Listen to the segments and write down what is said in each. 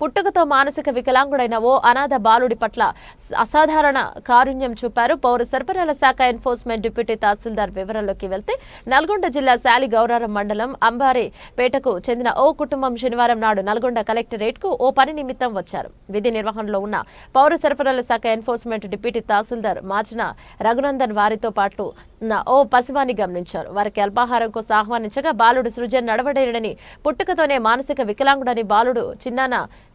పుట్టుకతో మానసిక వికలాంగుడైన ఓ అనాథ బాలుడి పట్ల అసాధారణ కారుణ్యం చూపారు. పౌర సరఫరాల శాఖ ఎన్ఫోర్స్మెంట్ డిప్యూటీ తహసీల్దార్ వివరాల్లోకి వెళ్తే నల్గొండ జిల్లా శాలి గౌరారం మండలం అంబారిపేటకు చెందిన ఓ కుటుంబం శనివారం నాడు నల్గొండ కలెక్టరేట్కు ఓ పని నిమిత్తం వచ్చారు. విధి నిర్వహణలో ఉన్న పౌర సరఫరాల శాఖ ఎన్ఫోర్స్మెంట్ డిప్యూటీ తహసీల్దార్ మాచిన రఘునందన్ వారితో పాటు ఓ పసివాని గమనించారు. వారికి అల్పాహారం కోసం ఆహ్వానించగా బాలుడు సృజన్ నడవడేడని పుట్టుకతోనే మానసిక వికలాంగుడని బాలుడు చిన్నాన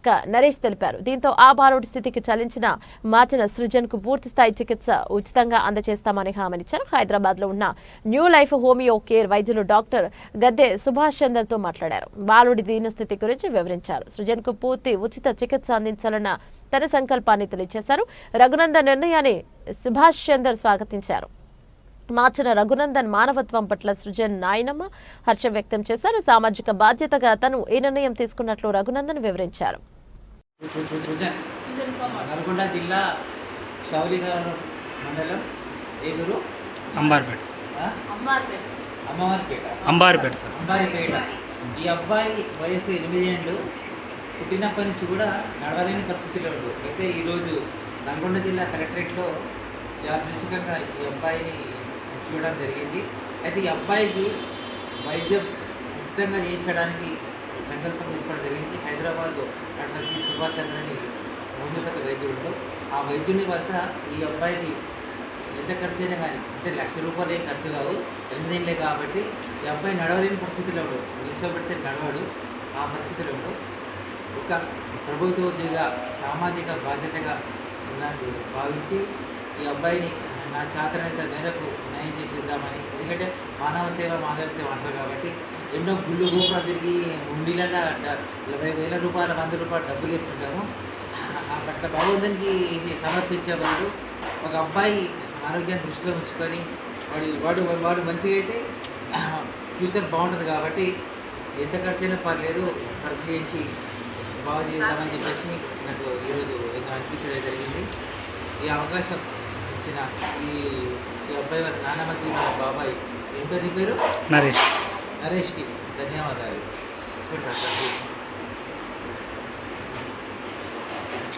నరేష్ తెలిపారు. దీంతో ఆ బాలుడి స్థితికి చలించిన మార్చిన సృజన్కు పూర్తి స్థాయి చికిత్స ఉచితంగా అందజేస్తామని హామీనిచ్చారు హైదరాబాద్లో ఉన్న న్యూ లైఫ్ హోమియో కేర్ వైద్యులు డాక్టర్ గద్దె సుభాష్ చందర్తో మాట్లాడారు. బాలుడి దీనస్థితి గురించి వివరించారు. సృజన్కు పూర్తి ఉచిత చికిత్స అందించాలన్న తన సంకల్పాన్ని తెలియజేశారు. రఘునందన్ నిర్ణయాన్ని సుభాష్ చందర్ స్వాగతించారు. మార్చిన రఘునందన్ మానవత్వం పట్ల సృజన్ నాయనమ్మ హర్షం వ్యక్తం చేశారు. సామాజిక బాధ్యతగా తను ఈ నిర్ణయం తీసుకున్నట్లు రఘునందన్ వివరించారు. సృజన్ నల్గొండ జిల్లా షౌలిగారు మండలం ఏ ఊరు? అంబార్పేట? అమ్మవారిపేట అంబార్పేట. సార్. అంబారిపేట. ఈ అబ్బాయి వయసు ఎనిమిది ఏళ్ళు పుట్టినప్పటి నుంచి కూడా నడవలేని పరిస్థితిలో అయితే ఈరోజు నల్గొండ జిల్లా కలెక్టరేట్లో యాదృచ్ఛికంగా ఈ అబ్బాయిని చూడడం జరిగింది. అయితే ఈ అబ్బాయికి వైద్యం ఉచితంగా చేయించడానికి సంకల్పం తీసుకోవడం జరిగింది. హైదరాబాద్లో డాక్టర్ జి సుభాష్ చంద్రని హోమియోపతి వైద్యుడు. ఆ వైద్యుని వద్ద ఈ అబ్బాయికి ఎంత ఖర్చు అయినా కానీ అంటే లక్ష రూపాయలు ఏం ఖర్చు కావు. ఎనిమిదేళ్ళే కాబట్టి ఈ అబ్బాయి నడవలేని పరిస్థితిలో ఉండు. నిల్చోబెడితే నడవడు. ఆ పరిస్థితిలో ఉండు. ఒక ప్రభుత్వ ఉద్యోగ సామాజిక బాధ్యతగా ఉన్నట్టు భావించి ఈ అబ్బాయిని నా చేతనంత మేరకు న్యాయం చేపిద్దామని. ఎందుకంటే మానవ సేవ మాధవ సేవ అంటారు కాబట్టి ఎన్నో గుళ్ళు రూపాయలు తిరిగి ఉండిలన్నా ఇరవై వేల రూపాయల వంద రూపాయలు డబ్బులు ఇస్తుంటాము అక్కడ భగవంతునికి సమర్పించే బదులు ఒక అబ్బాయి ఆరోగ్యాన్ని దృష్టిలో ఉంచుకొని వాడి వాడు వాడు మంచిగా అయితే ఫ్యూచర్ బాగుంటుంది కాబట్టి ఎంత ఖర్చు అయినా పర్లేదు ఖర్చు చేయించి బాగు చేద్దామని చెప్పేసి నాకు ఈరోజు ఏదో అనిపించడం జరిగింది. ఈ అవకాశం ఇచ్చిన ఈ అబ్బాయి వారి నాన్నమ్మకి వాళ్ళ బాబాయ్. ఏం పేరు పేరు? నరేష్. నరేష్కి. ధన్యవాదాలు.